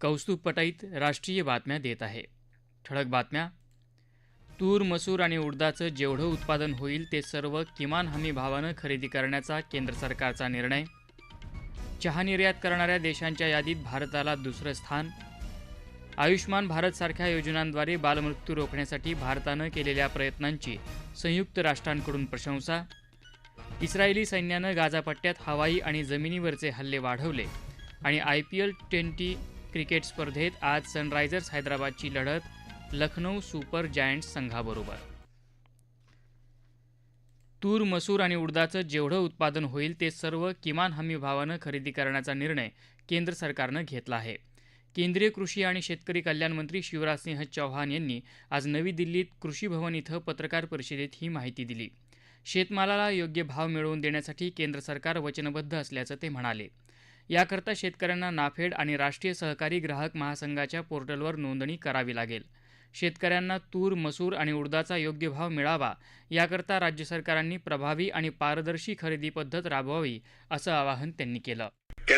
कौस्तुभ पटाईत राष्ट्रीय बातम्या देत आहे. ठळक बातम्या. तूर मसूर आणि उडदाचं जेवढं उत्पादन होईल ते सर्व किमान हमी भावानं खरेदी करण्याचा केंद्र सरकारचा निर्णय. चहा निर्यात करणाऱ्या देशांच्या यादीत भारताला दुसरं स्थान. आयुष्मान भारतसारख्या योजनांद्वारे बालमृत्यू रोखण्यासाठी भारतानं केलेल्या प्रयत्नांची संयुक्त राष्ट्रांकडून प्रशंसा. इस्रायली सैन्यानं गाझापट्ट्यात हवाई आणि जमिनीवरचे हल्ले वाढवले आणि I P L twenty cricket स्पर्धेत आज सनरायझर्स हैदराबादची लढत लखनौ सुपर जायंट्स संघाबरोबर. तूर मसूर आणि उडदाचं जेवढं उत्पादन होईल ते सर्व किमान हमी भावानं खरेदी करण्याचा निर्णय केंद्र सरकारनं घेतला आहे. केंद्रीय कृषी आणि शेतकरी कल्याण मंत्री शिवराजसिंह चौहान यांनी आज नवी दिल्लीत कृषी भवन इथं पत्रकार परिषदेत ही माहिती दिली. शेतमालाला योग्य भाव मिळवून देण्यासाठी केंद्र सरकार वचनबद्ध असल्याचं ते म्हणाले. याकरता शेतकऱ्यांना नाफेड आणि राष्ट्रीय सहकारी ग्राहक महासंघाच्या पोर्टलवर नोंदणी करावी लागेल. शेतकऱ्यांना तूर मसूर आणि उडदाचा योग्य भाव मिळावा याकरता राज्य सरकारांनी प्रभावी आणि पारदर्शी खरेदी पद्धत राबवावी असं आवाहन त्यांनी केलं.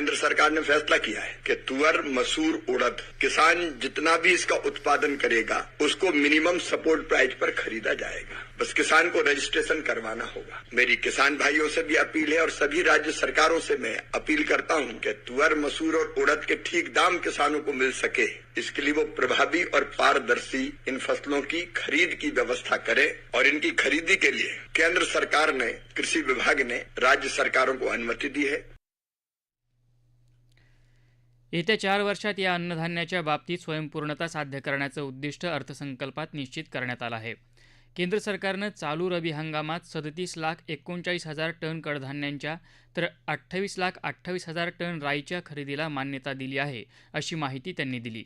केंद्र सरकार ने फैसला किया है कि तुअर, मसूर, उड़द, किसान जितना भी इसका उत्पादन करेगा, उसको मिनिमम सपोर्ट प्राइस पर खरीदा जाएगा। बस किसान को रजिस्ट्रेशन करवाना होगा। मेरी किसान भाइयों से भी अपील है और सभी राज्य सरकारों से मैं अपील करता हूँ कि तुअर, मसूर और उड़द के ठीक दाम किसानों को मिल सके। इसके लिए वो प्रभावी और पारदर्शी इन फ़सलों की खरीद की व्यवस्था करे और इनकी खरीदी के लिए केंद्र सरकार ने, कृषि विभाग ने राज्य सरकारों को अनुमति दी है। येत्या चार वर्षात या अन्नधान्याच्या बाबतीत स्वयंपूर्णता साध्य करण्याचं उद्दिष्ट अर्थसंकल्पात निश्चित करण्यात आलं आहे. केंद्र सरकारनं चालू रबी हंगामात सदतीस लाख एकोणचाळीस हजार टन कडधान्यांच्या तर अठ्ठावीस लाख अठ्ठावीस हजार टन राईच्या खरेदीला मान्यता दिली आहे अशी माहिती त्यांनी दिली.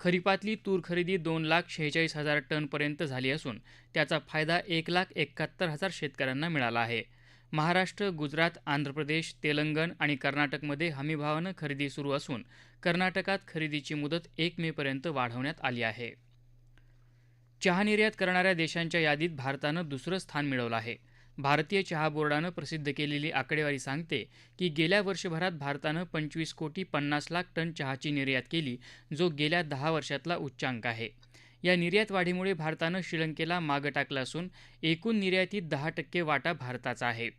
खरीपातली तूर खरेदी दोन लाख शेहेचाळीस हजार टनपर्यंत झाली असून त्याचा फायदा एक लाख एकाहत्तर हजार शेतकऱ्यांना मिळाला आहे. महाराष्ट्र गुजरात आंध्र प्रदेश तेलंगण आणि कर्नाटकमध्ये हमीभावानं खरेदी सुरू असून कर्नाटकात खरेदीची मुदत एक मेपर्यंत वाढवण्यात आली आहे. चहा निर्यात करणाऱ्या देशांच्या यादीत भारतानं दुसरं स्थान मिळवलं आहे. भारतीय चहा बोर्डानं प्रसिद्ध केलेली आकडेवारी सांगते की गेल्या वर्षभरात भारतानं पंचवीस कोटी पन्नास लाख टन चहाची निर्यात केली जो गेल्या दहा वर्षातला उच्चांक आहे. या निर्यात वाढीमुळे भारतानं श्रीलंकेला मागं टाकलं असून एकूण निर्यातीत दहा टक्के वाटा भारताचा आहे.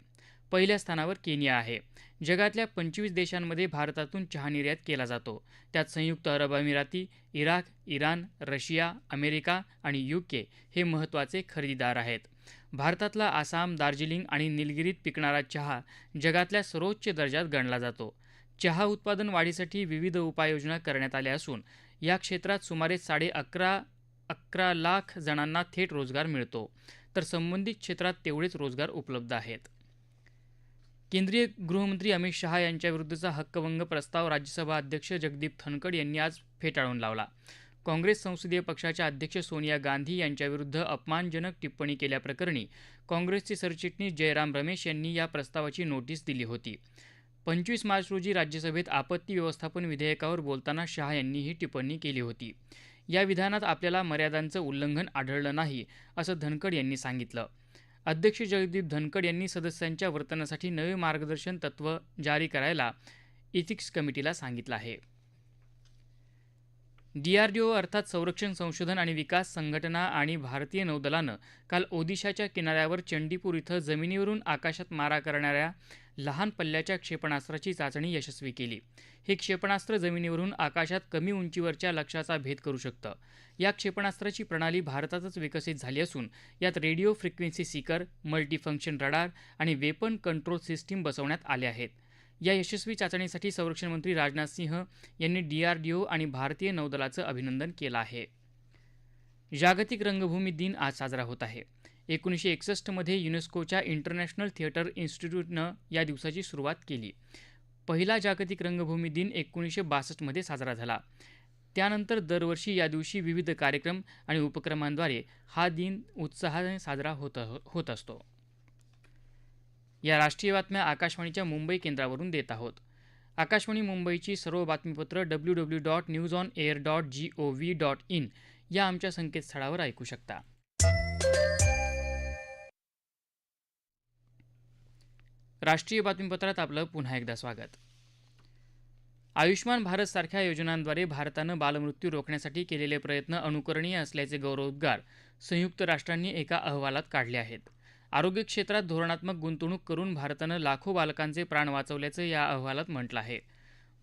पहिल्या स्थानावर केनिया आहे. जगातल्या पंचवीस देशांमध्ये भारतातून चहा निर्यात केला जातो. त्यात संयुक्त अरब अमिराती इराक इराण रशिया अमेरिका आणि युके हे महत्त्वाचे खरेदीदार आहेत. भारतातला आसाम दार्जिलिंग आणि निलगिरीत पिकणारा चहा जगातल्या सर्वोच्च दर्जात गणला जातो. चहा उत्पादन वाढीसाठी विविध उपाययोजना करण्यात आल्या असून या क्षेत्रात सुमारे साडे अकरा अकरा लाख जणांना थेट रोजगार मिळतो तर संबंधित क्षेत्रात तेवढेच रोजगार उपलब्ध आहेत. केंद्रीय गृहमंत्री अमित शहा यांच्याविरुद्धचा हक्कभंग प्रस्ताव राज्यसभा अध्यक्ष जगदीप धनखड यांनी आज फेटाळून लावला. काँग्रेस संसदीय पक्षाच्या अध्यक्ष सोनिया गांधी यांच्याविरुद्ध अपमानजनक टिप्पणी केल्याप्रकरणी काँग्रेसचे सरचिटणीस जयराम रमेश यांनी या प्रस्तावाची नोटीस दिली होती. पंचवीस मार्च रोजी राज्यसभेत आपत्ती व्यवस्थापन विधेयकावर बोलताना शहा यांनी ही टिप्पणी केली होती. या विधानात आपल्याला मर्यादांचं उल्लंघन आढळलं नाही असं धनखड यांनी सांगितलं. अध्यक्ष जगदीप धनखड यांनी सदस्यांच्या वर्तनासाठी नवे मार्गदर्शन तत्त्व जारी करायला इथिक्स कमिटीला सांगितलं आहे. डीआरडीओ अर्थात संरक्षण संशोधन आणि विकास संघटना आणि भारतीय नौदलानं काल ओदिशाच्या किनाऱ्यावर चंडीपूर इथं जमिनीवरून आकाशात मारा करणाऱ्या लहान पल्ल्याच्या क्षेपणास्त्राची चाचणी यशस्वी केली. हे क्षेपणास्त्र जमिनीवरून आकाशात कमी उंचीवरच्या लक्ष्याचा भेद करू शकतं. या क्षेपणास्त्राची प्रणाली भारतातच विकसित झाली असून यात radio frequency seeker multifunction radar आणि वेपन कंट्रोल सिस्टीम बसवण्यात आल्या आहेत. या यशस्वी चाचणीसाठी संरक्षण मंत्री राजनाथ सिंह यांनी डीआरडीओ आणि भारतीय नौदलाचं अभिनंदन केलं आहे. जागतिक रंगभूमी दिन आज साजरा होत आहे. एकोणीसशे एकसष्टमध्ये युनेस्कोच्या इंटरनॅशनल थिएटर इन्स्टिट्यूटनं या दिवसाची सुरुवात केली. पहिला जागतिक रंगभूमी दिन एकोणीसशे बासष्टमध्ये साजरा झाला. त्यानंतर दरवर्षी या दिवशी विविध कार्यक्रम आणि उपक्रमांद्वारे हा दिन उत्साहाने साजरा होत होत असतो. या राष्ट्रीय बातम्या आकाशवाणीच्या मुंबई केंद्रावरून देत आहोत. आकाशवाणी मुंबईची सर्व बातमीपत्र W W dot news on air dot G O V dot in या आमच्या संकेतस्थळावर ऐकू शकता. राष्ट्रीय बातमीपत्रात आपलं पुन्हा एकदा स्वागत. आयुष्मान भारत सारख्या योजनांद्वारे भारतानं बालमृत्यू रोखण्यासाठी केलेले प्रयत्न अनुकरणीय असल्याचे गौरवोद्गार संयुक्त राष्ट्रांनी एका अहवालात काढले आहेत. आरोग्य क्षेत्रात धोरणात्मक गुंतवणूक करून भारतानं लाखो बालकांचे प्राण वाचवल्याचं या अहवालात म्हटलं आहे.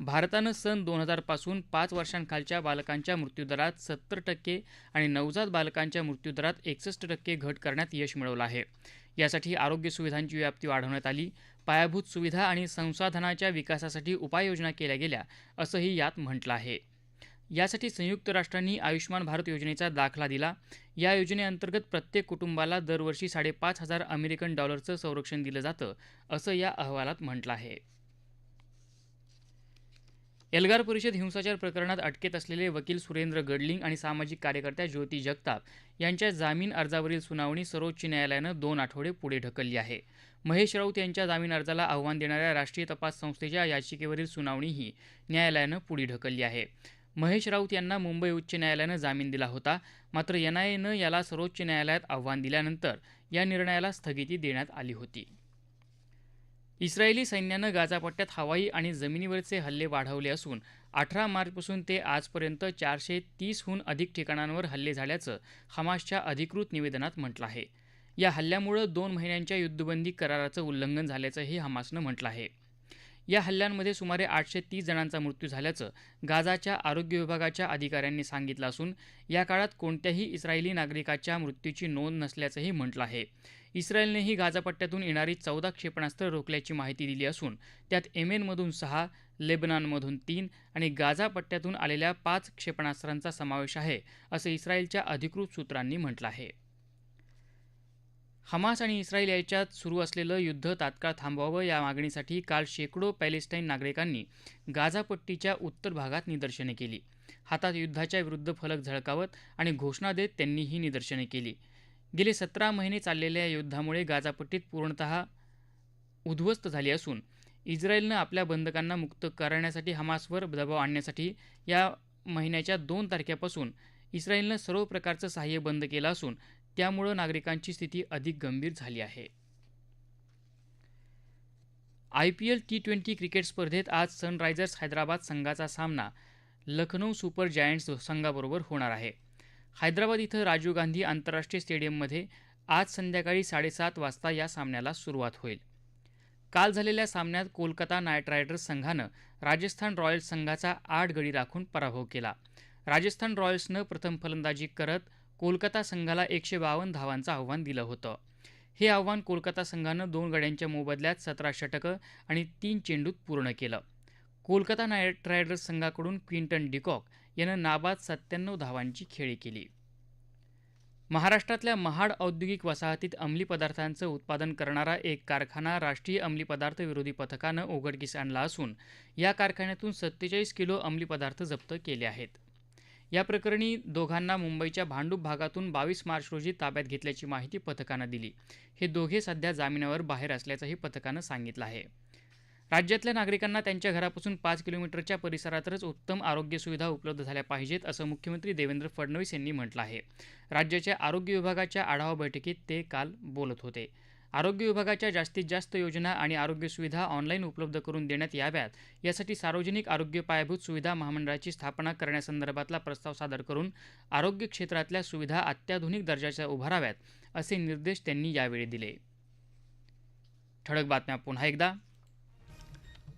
भारतानं सन दोन हजारपासून पाच वर्षांखालच्या बालकांच्या मृत्यूदरात सत्तर टक्के आणि नवजात बालकांच्या मृत्यूदरात एकसष्ट टक्के घट करण्यात यश मिळवलं आहे. यासाठी आरोग्य सुविधांची व्याप्ती वाढवण्यात आली. पायाभूत सुविधा आणि संसाधनाच्या विकासासाठी उपाययोजना केल्या गेल्या असंही यात म्हटलं आहे. यासाठी संयुक्त राष्ट्रांनी आयुष्मान भारत योजनेचा दाखला दिला. या योजनेअंतर्गत प्रत्येक कुटुंबाला दरवर्षी साडेपाच हजार अमेरिकन डॉलरचं संरक्षण दिलं जातं असं या अहवालात म्हटलं आहे. एल्गार परिषद हिंसाचार प्रकरणात अटकेत असलेले वकील सुरेंद्र गडलिंग आणि सामाजिक कार्यकर्त्या ज्योती जगताप यांच्या जामीन अर्जावरील सुनावणी सर्वोच्च न्यायालयानं दोन आठवडे पुढे ढकलली आहे. महेश राऊत यांच्या जामीन अर्जाला आव्हान देणाऱ्या राष्ट्रीय तपास संस्थेच्या याचिकेवरील सुनावणीही न्यायालयानं पुढे ढकलली आहे. महेश राऊत यांना मुंबई उच्च न्यायालयानं जामीन दिला होता मात्र एनआयएनं याला सर्वोच्च न्यायालयात आव्हान दिल्यानंतर या निर्णयाला स्थगिती देण्यात आली होती. इस्रायली सैन्यानं गाजापट्ट्यात हवाई आणि जमिनीवरचे हल्ले वाढवले असून अठरा मार्चपासून ते आजपर्यंत चारशे तीसहून अधिक ठिकाणांवर हल्ले झाल्याचं हमासच्या अधिकृत निवेदनात म्हटलं आहे. या हल्ल्यामुळं दोन महिन्यांच्या युद्धबंदी कराराचं उल्लंघन झाल्याचंही हमासनं म्हटलं आहे. या हल्ल्यांमध्ये सुमारे आठशे तीस जणांचा मृत्यू झाल्याचं गाझाच्या आरोग्य विभागाच्या अधिकाऱ्यांनी सांगितलं असून या काळात कोणत्याही इस्रायली नागरिकाच्या मृत्यूची नोंद नसल्याचंही म्हटलं आहे. इस्रायलनेही गाझापट्ट्यातून येणारी चौदा क्षेपणास्त्र रोखल्याची माहिती दिली असून त्यात एमेनमधून सहा लेबनॉनमधून तीन आणि गाझापट्ट्यातून आलेल्या पाच क्षेपणास्त्रांचा समावेश आहे असं इस्रायलच्या अधिकृत सूत्रांनी म्हटलं आहे. हमास आणि इस्रायल यांच्यात सुरू असलेलं युद्ध तात्काळ थांबवावं या मागणीसाठी काल शेकडो पॅलेस्टाईन नागरिकांनी गाझापट्टीच्या उत्तर भागात निदर्शने केली. हातात युद्धाच्या विरुद्ध फलक झळकावत आणि घोषणा देत त्यांनी ही निदर्शने केली. गेले सतरा महिने चाललेल्या या युद्धामुळे गाजापट्टीत पूर्णतः उद्ध्वस्त झाली असून इस्रायलनं आपल्या बंधकांना मुक्त करण्यासाठी हमासवर दबाव आणण्यासाठी या महिन्याच्या दोन तारखेपासून इस्रायलनं सर्व प्रकारचं सहाय्य बंद केलं असून त्यामुळं नागरिकांची स्थिती अधिक गंभीर झाली आहे. I P L T twenty cricket स्पर्धेत आज सनरायझर्स हैदराबाद संघाचा सामना लखनौ सुपर जायंट्स संघाबरोबर होणार आहे. हैदराबाद इथं राजीव गांधी आंतरराष्ट्रीय स्टेडियममध्ये आज संध्याकाळी साडेसात वाजता या सामन्याला सुरुवात होईल. काल झालेल्या सामन्यात कोलकाता नाईट रायडर्स संघानं राजस्थान रॉयल्स संघाचा आठ गडी राखून पराभव केला. राजस्थान रॉयल्सनं प्रथम फलंदाजी करत कोलकाता संघाला एकशे बावन्न धावांचं आव्हान दिलं होतं. हे आव्हान कोलकाता संघानं दोन गड्यांच्या मोबदल्यात सतरा षटकं आणि तीन चेंडूत पूर्ण केलं. कोलकाता नाईट रायडर्स संघाकडून क्विंटन डिकॉक यानं नाबाद सत्त्याण्णव धावांची खेळी केली. महाराष्ट्रातल्या महाड औद्योगिक वसाहतीत अंमली पदार्थांचं उत्पादन करणारा एक कारखाना राष्ट्रीय अंमली पदार्थ विरोधी पथकानं उघडकीस आणला असून या कारखान्यातून सत्तेचाळीस किलो अंमली पदार्थ जप्त केले आहेत. या प्रकरणी दोघांना मुंबईच्या भांडूप भागातून बावीस मार्च रोजी ताब्यात घेतल्याची माहिती पथकानं दिली. हे दोघे सध्या जामिनावर बाहेर असल्याचंही पथकानं सांगितलं आहे. राज्यातल्या नागरिकांना त्यांच्या घरापासून पाच किलोमीटरच्या परिसरातच उत्तम आरोग्य सुविधा उपलब्ध झाल्या पाहिजेत असं मुख्यमंत्री देवेंद्र फडणवीस यांनी म्हटलं आहे. राज्याच्या आरोग्य विभागाच्या आढावा बैठकीत ते काल बोलत होते. आरोग्य विभागाच्या जास्तीत जास्त योजना आणि आरोग्य सुविधा ऑनलाईन उपलब्ध करून देण्यात याव्यात यासाठी सार्वजनिक आरोग्य पायाभूत सुविधा महामंडळाची स्थापना करण्यासंदर्भातला प्रस्ताव सादर करून आरोग्य क्षेत्रातल्या सुविधा अत्याधुनिक दर्जाच्या उभाराव्यात असे निर्देश त्यांनी यावेळी दिले. ठळक बातम्या पुन्हा एकदा.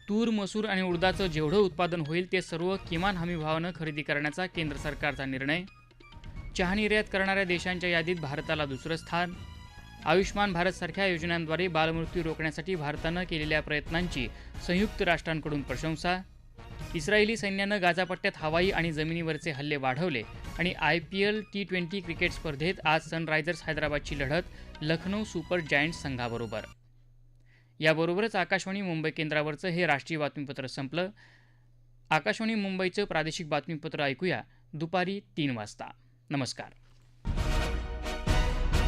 तूर मसूर आणि उडदाचं जेवढं उत्पादन होईल ते सर्व किमान हमी भावानं खरेदी करण्याचा केंद्र सरकारचा निर्णय. चहा निर्यात करणाऱ्या देशांच्या यादीत भारताला दुसरं स्थान. आयुष्मान भारतसारख्या योजनांद्वारे बालमृत्यू रोखण्यासाठी भारतानं केलेल्या प्रयत्नांची संयुक्त राष्ट्रांकडून प्रशंसा. इस्रायली सैन्यानं गाजापट्ट्यात हवाई आणि जमिनीवरचे हल्ले वाढवले आणि I P L T twenty cricket स्पर्धेत आज सनरायझर्स हैदराबादची लढत लखनौ सुपर जायंट्स संघाबरोबर. याबरोबरच आकाशवाणी मुंबई केंद्रावरचं हे राष्ट्रीय बातमीपत्र संपलं. आकाशवाणी मुंबईचं प्रादेशिक बातमीपत्र ऐकूया दुपारी तीन वाजता. नमस्कार.